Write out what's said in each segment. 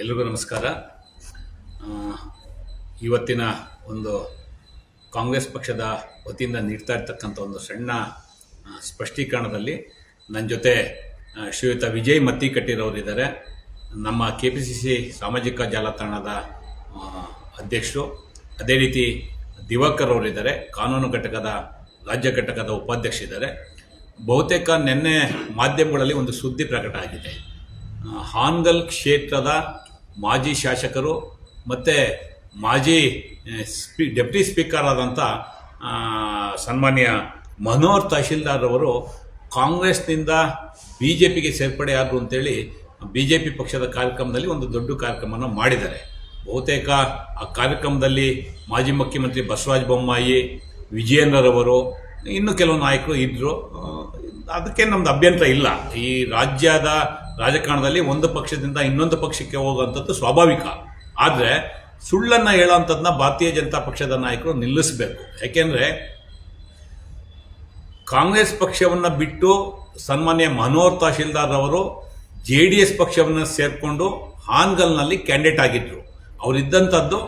ಎಲ್ರಿಗೂ ನಮಸ್ಕಾರ. ಇವತ್ತಿನ ಒಂದು ಕಾಂಗ್ರೆಸ್ ಪಕ್ಷದ ವತಿಯಿಂದ ನೀಡ್ತಾ ಇರ್ತಕ್ಕಂಥ ಒಂದು ಸಣ್ಣ ಸ್ಪಷ್ಟೀಕರಣದಲ್ಲಿ ನನ್ನ ಜೊತೆ ಶ್ರೀಯುತ ವಿಜಯ್ ಮತ್ತಿಕಟ್ಟಿರವರಿದ್ದಾರೆ ನಮ್ಮ ಕೆ ಪಿ ಸಿ ಸಿ ಸಾಮಾಜಿಕ ಜಾಲತಾಣದ ಅಧ್ಯಕ್ಷರು. ಅದೇ ರೀತಿ ದಿವಾಕರ್ ಅವರಿದ್ದಾರೆ ಕಾನೂನು ಘಟಕದ, ರಾಜ್ಯ ಘಟಕದ ಉಪಾಧ್ಯಕ್ಷರಿದ್ದಾರೆ ಬಹುತೇಕ ನಿನ್ನೆ ಮಾಧ್ಯಮಗಳಲ್ಲಿ ಒಂದು ಸುದ್ದಿ ಪ್ರಕಟ ಆಗಿದೆ. ಹಾನ್ಗಲ್ ಕ್ಷೇತ್ರದ ಮಾಜಿ ಶಾಸಕರು ಮತ್ತು ಮಾಜಿ ಸ್ಪೀ, ಡೆಪ್ಟಿ ಸ್ಪೀಕರ್ ಆದಂಥ ಸನ್ಮಾನ್ಯ ಮನೋಹರ್ ತಹಶೀಲ್ದಾರ್ ಅವರು ಕಾಂಗ್ರೆಸ್ನಿಂದ ಬಿ ಜೆ ಪಿಗೆ ಸೇರ್ಪಡೆಯಾದರು ಅಂತೇಳಿ ಬಿ ಜೆ ಪಿ ಪಕ್ಷದ ಕಾರ್ಯಕ್ರಮದಲ್ಲಿ ಒಂದು ದೊಡ್ಡ ಕಾರ್ಯಕ್ರಮವನ್ನು ಮಾಡಿದ್ದಾರೆ. ಬಹುತೇಕ ಆ ಕಾರ್ಯಕ್ರಮದಲ್ಲಿ ಮಾಜಿ ಮುಖ್ಯಮಂತ್ರಿ ಬಸವರಾಜ ಬೊಮ್ಮಾಯಿ ವಿಜಯೇಂದ್ರರವರು ಇನ್ನು ಕೆಲವು ನಾಯಕರು ಇದ್ದರು ಅದಕ್ಕೆ ನಮ್ದು ಅಭ್ಯಂತರ ಇಲ್ಲ. ಈ ರಾಜ್ಯದ ರಾಜಕಾರಣದಲ್ಲಿ ಒಂದು ಪಕ್ಷದಿಂದ ಇನ್ನೊಂದು ಪಕ್ಷಕ್ಕೆ ಹೋಗುವಂಥದ್ದು ಸ್ವಾಭಾವಿಕ. ಆದರೆ ಸುಳ್ಳನ್ನು ಹೇಳೋವಂಥದ್ದನ್ನ ಭಾರತೀಯ ಜನತಾ ಪಕ್ಷದ ನಾಯಕರು ನಿಲ್ಲಿಸಬೇಕು. ಯಾಕೆಂದರೆ ಕಾಂಗ್ರೆಸ್ ಪಕ್ಷವನ್ನು ಬಿಟ್ಟು ಸನ್ಮಾನ್ಯ ಮನೋಹರ್ ತಹಶೀಲ್ದಾರ್ ಅವರು ಜೆ ಡಿ ಎಸ್ ಪಕ್ಷವನ್ನು ಸೇರಿಕೊಂಡು ಹಾನ್ಗಲ್ನಲ್ಲಿ ಕ್ಯಾಂಡಿಡೇಟ್ ಆಗಿದ್ದರು ಅವರಿದ್ದಂಥದ್ದು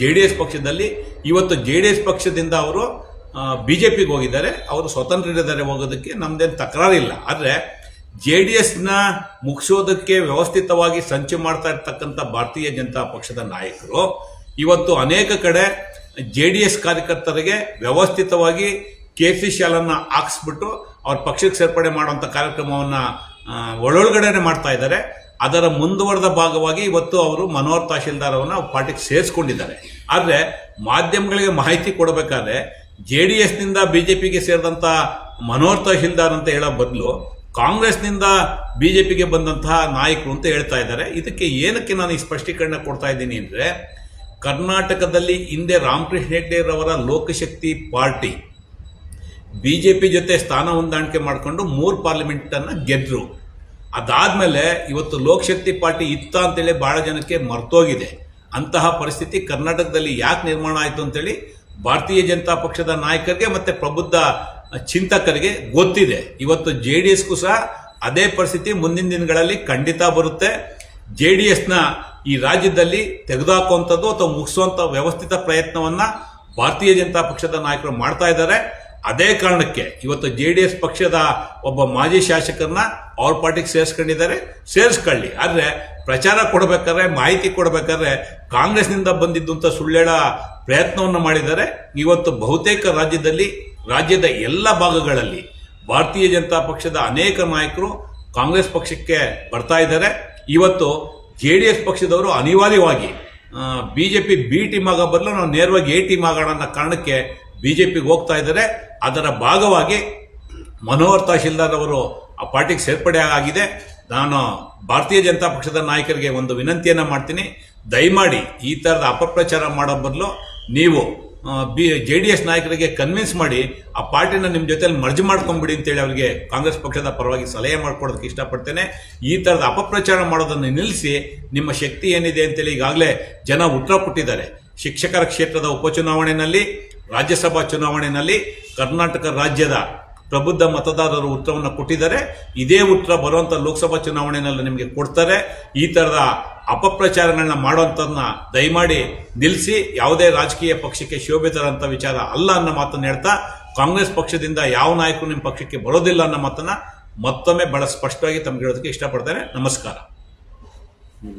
ಜೆ ಡಿ ಎಸ್ ಪಕ್ಷದಲ್ಲಿ. ಇವತ್ತು ಜೆ ಡಿ ಎಸ್ ಪಕ್ಷದಿಂದ ಅವರು ಬಿ ಜೆ ಪಿಗೆ ಹೋಗಿದ್ದಾರೆ. ಅವರು ಸ್ವತಂತ್ರ ಸ್ವತಂತ್ರರಿದ್ದಾರೆ ಹೋಗೋದಕ್ಕೆ ನಮ್ಮದೇನು ತಕರಾರಿಲ್ಲ. ಆದರೆ ಜೆ ಡಿ ಎಸ್ನ ಮುಗಿಸೋದಕ್ಕೆ ವ್ಯವಸ್ಥಿತವಾಗಿ ಸಂಚು ಮಾಡ್ತಾ ಇರ್ತಕ್ಕಂಥ ಭಾರತೀಯ ಜನತಾ ಪಕ್ಷದ ನಾಯಕರು, ಇವತ್ತು ಅನೇಕ ಕಡೆ ಜೆ ಡಿ ಎಸ್ ಕಾರ್ಯಕರ್ತರಿಗೆ ವ್ಯವಸ್ಥಿತವಾಗಿ ಕೆ ಸಿ ಶಾಲನ್ನು ಹಾಕ್ಸ್ಬಿಟ್ಟು ಅವ್ರ ಪಕ್ಷಕ್ಕೆ ಸೇರ್ಪಡೆ ಮಾಡುವಂಥ ಕಾರ್ಯಕ್ರಮವನ್ನು ಒಳೊಳಗಡೆನೆ ಮಾಡ್ತಾ ಇದ್ದಾರೆ. ಅದರ ಮುಂದುವರೆದ ಭಾಗವಾಗಿ ಇವತ್ತು ಅವರು ಮನೋಹರ್ ತಹಶೀಲ್ದಾರ್ ಅವರನ್ನ ಪಾರ್ಟಿಗೆ ಸೇರಿಸ್ಕೊಂಡಿದ್ದಾರೆ. ಆದರೆ ಮಾಧ್ಯಮಗಳಿಗೆ ಮಾಹಿತಿ ಕೊಡಬೇಕಾದ್ರೆ ಜೆ ಡಿ ಎಸ್ನಿಂದ ಬಿ ಜೆ ಪಿಗೆ ಸೇರಿದಂಥ ಮನೋಹರ್ ತಹಶೀಲ್ದಾರ್ ಅಂತ ಹೇಳೋ ಬದಲು ಕಾಂಗ್ರೆಸ್ನಿಂದ ಬಿ ಜೆ ಪಿಗೆ ಬಂದಂತಹ ನಾಯಕರು ಅಂತ ಹೇಳ್ತಾ ಇದ್ದಾರೆ. ಇದಕ್ಕೆ ಏನಕ್ಕೆ ನಾನು ಈ ಸ್ಪಷ್ಟೀಕರಣ ಕೊಡ್ತಾ ಇದ್ದೀನಿ ಅಂದರೆ, ಕರ್ನಾಟಕದಲ್ಲಿ ಹಿಂದೆ Ramakrishna ಹೆಗ್ಡೆರವರ Lokshakti party B J P ಜೊತೆ ಸ್ಥಾನ ಹೊಂದಾಣಿಕೆ ಮಾಡಿಕೊಂಡು ಮೂರು ಪಾರ್ಲಿಮೆಂಟನ್ನು ಗೆದ್ದರು ಅದಾದಮೇಲೆ ಇವತ್ತು ಲೋಕಶಕ್ತಿ ಪಾರ್ಟಿ ಇತ್ತ ಅಂತೇಳಿ ಭಾಳ ಜನಕ್ಕೆ ಮರ್ತೋಗಿದೆ. ಅಂತಹ ಪರಿಸ್ಥಿತಿ ಕರ್ನಾಟಕದಲ್ಲಿ ಯಾಕೆ ನಿರ್ಮಾಣ ಆಯಿತು ಅಂತೇಳಿ ಭಾರತೀಯ ಜನತಾ ಪಕ್ಷದ ನಾಯಕರಿಗೆ ಮತ್ತು ಪ್ರಬುದ್ಧ ಚಿಂತಕರಿಗೆ ಗೊತ್ತಿದೆ. ಇವತ್ತು ಜೆ ಡಿ ಎಸ್ಗೂ ಸಹ ಅದೇ ಪರಿಸ್ಥಿತಿ ಮುಂದಿನ ದಿನಗಳಲ್ಲಿ ಖಂಡಿತ ಬರುತ್ತೆ. ಜೆ ಡಿ ಎಸ್ನ ಈ ರಾಜ್ಯದಲ್ಲಿ ತೆಗೆದುಹಾಕುವಂಥದ್ದು ಅಥವಾ ಮುಗಿಸುವಂಥ ವ್ಯವಸ್ಥಿತ ಪ್ರಯತ್ನವನ್ನ ಭಾರತೀಯ ಜನತಾ ಪಕ್ಷದ ನಾಯಕರು ಮಾಡ್ತಾ ಇದ್ದಾರೆ. ಅದೇ ಕಾರಣಕ್ಕೆ ಇವತ್ತು ಜೆ ಡಿ ಎಸ್ ಪಕ್ಷದ ಒಬ್ಬ ಮಾಜಿ ಶಾಸಕರನ್ನ ಅವ್ರ ಪಾರ್ಟಿಗೆ ಸೇರಿಸ್ಕೊಂಡಿದ್ದಾರೆ. ಸೇರಿಸ್ಕೊಳ್ಳಿ. ಆದರೆ ಪ್ರಚಾರ ಕೊಡಬೇಕಾದ್ರೆ, ಮಾಹಿತಿ ಕೊಡಬೇಕಾದ್ರೆ ಕಾಂಗ್ರೆಸ್ನಿಂದ ಬಂದಿದ್ದಂಥ ಸುಳ್ಳೇಳ ಪ್ರಯತ್ನವನ್ನು ಮಾಡಿದ್ದಾರೆ. ಇವತ್ತು ಬಹುತೇಕ ರಾಜ್ಯದಲ್ಲಿ ರಾಜ್ಯದ ಎಲ್ಲ ಭಾಗಗಳಲ್ಲಿ ಭಾರತೀಯ ಜನತಾ ಪಕ್ಷದ ಅನೇಕ ನಾಯಕರು ಕಾಂಗ್ರೆಸ್ ಪಕ್ಷಕ್ಕೆ ಬರ್ತಾ ಇದ್ದಾರೆ. ಇವತ್ತು ಜೆ ಡಿ ಎಸ್ ಪಕ್ಷದವರು ಅನಿವಾರ್ಯವಾಗಿ B J P B team ಆಗ ಬದಲು ನಾವು ನೇರವಾಗಿ ಎ ಟೀಮ್ ಆಗೋಣ ಅನ್ನೋ ಕಾರಣಕ್ಕೆ ಬಿ ಜೆ ಪಿಗೆ ಹೋಗ್ತಾ ಇದ್ದಾರೆ. ಅದರ ಭಾಗವಾಗಿ ಮನೋಹರ್ ತಹಶೀಲ್ದಾರ್ ಅವರು ಆ ಪಾರ್ಟಿಗೆ ಸೇರ್ಪಡೆ ಆಗಿದೆ. ನಾನು ಭಾರತೀಯ ಜನತಾ ಪಕ್ಷದ ನಾಯಕರಿಗೆ ಒಂದು ವಿನಂತಿಯನ್ನು ಮಾಡ್ತೀನಿ. ದಯಮಾಡಿ ಈ ಥರದ ಅಪಪ್ರಚಾರ ಮಾಡೋ ಬದಲು ನೀವು ಬಿ, ಜೆ ಡಿ ಎಸ್ ನಾಯಕರಿಗೆ ಕನ್ವಿನ್ಸ್ ಮಾಡಿ ಆ ಪಾರ್ಟಿನ ನಿಮ್ಮ ಜೊತೆಲಿ ಮರ್ಜ್ ಮಾಡ್ಕೊಂಬಿಡಿ ಅಂತೇಳಿ ಅವರಿಗೆ ಕಾಂಗ್ರೆಸ್ ಪಕ್ಷದ ಪರವಾಗಿ ಸಲಹೆ ಮಾಡ್ಕೊಡೋದಕ್ಕೆ ಇಷ್ಟಪಡ್ತೇನೆ. ಈ ಥರದ ಅಪಪ್ರಚಾರ ಮಾಡೋದನ್ನು ನಿಲ್ಲಿಸಿ ನಿಮ್ಮ ಶಕ್ತಿ ಏನಿದೆ ಅಂತೇಳಿ ಈಗಾಗಲೇ ಜನ ಉತ್ತರ ಕೊಟ್ಟಿದ್ದಾರೆ. ಶಿಕ್ಷಕರ ಕ್ಷೇತ್ರದ ಉಪಚುನಾವಣೆಯಲ್ಲಿ ರಾಜ್ಯಸಭಾ ಚುನಾವಣೆಯಲ್ಲಿ ಕರ್ನಾಟಕ ರಾಜ್ಯದ ಪ್ರಬುದ್ಧ ಮತದಾರರು ಉತ್ತರವನ್ನು ಕೊಟ್ಟಿದ್ದಾರೆ. ಇದೇ ಉತ್ತರ ಬರುವಂಥ ಲೋಕಸಭಾ ಚುನಾವಣೆಯಲ್ಲಿ ನಿಮಗೆ ಕೊಡ್ತಾರೆ. ಈ ಥರದ ಅಪಪ್ರಚಾರಗಳನ್ನ ಮಾಡುವಂಥದ್ದನ್ನ ದಯಮಾಡಿ ನಿಲ್ಲಿಸಿ ಯಾವುದೇ ರಾಜಕೀಯ ಪಕ್ಷಕ್ಕೆ ಶೋಭೆ ತರೋಂಥ ವಿಚಾರ ಅಲ್ಲ ಅನ್ನೋ ಮಾತನ್ನು ಹೇಳ್ತಾ, ಕಾಂಗ್ರೆಸ್ ಪಕ್ಷದಿಂದ ಯಾವ ನಾಯಕರು ನಿಮ್ಮ ಪಕ್ಷಕ್ಕೆ ಬರೋದಿಲ್ಲ ಅನ್ನೋ ಮಾತನ್ನ ಮತ್ತೊಮ್ಮೆ ಬಹಳ ಸ್ಪಷ್ಟವಾಗಿ ತಮ್ಗೆ ಹೇಳೋದಕ್ಕೆ ಇಷ್ಟಪಡ್ತಾರೆ ನಮಸ್ಕಾರ.